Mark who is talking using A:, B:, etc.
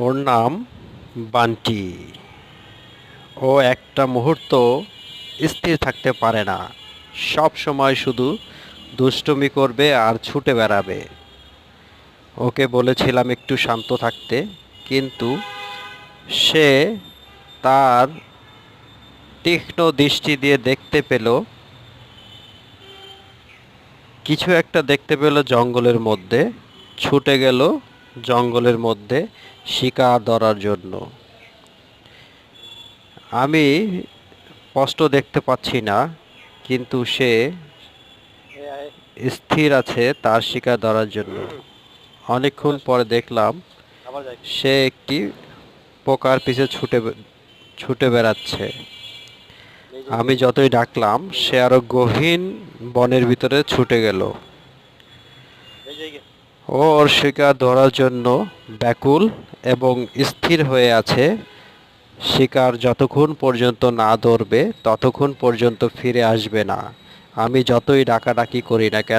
A: ওর নাম বান্টি। ও একটা মুহূর্ত স্থির থাকতে পারে না। সব সময় শুধু দুষ্টুমি করবে আর ছুটে বেড়াবে। ওকে বলেছিলাম একটু শান্ত থাকতে, কিন্তু সে তার তীক্ষ্ণ দৃষ্টি দিয়ে দেখতে পেল, কিছু একটা দেখতে পেল জঙ্গলের মধ্যে, ছুটে গেল জঙ্গলের মধ্যে শিকার ধরার জন্য। আমি স্পষ্ট দেখতে পাচ্ছি না, কিন্তু সে স্থির আছে তার শিকার ধরার জন্য। অনেকক্ষণ পরে দেখলাম সে একটি পোকার পিছে ছুটে ছুটে বেড়াচ্ছে। আমি যতই ডাকলাম, সে আরও গহীন বনের ভিতরে ছুটে গেল। ও ওর শিকার ধরার জন্য ব্যাকুল এবং স্থির হয়ে আছে। শিকার যতক্ষণ পর্যন্ত না ধরবে, ততক্ষণ পর্যন্ত ফিরে আসবে না। আমি যতই ডাকাডাকি করি না কেন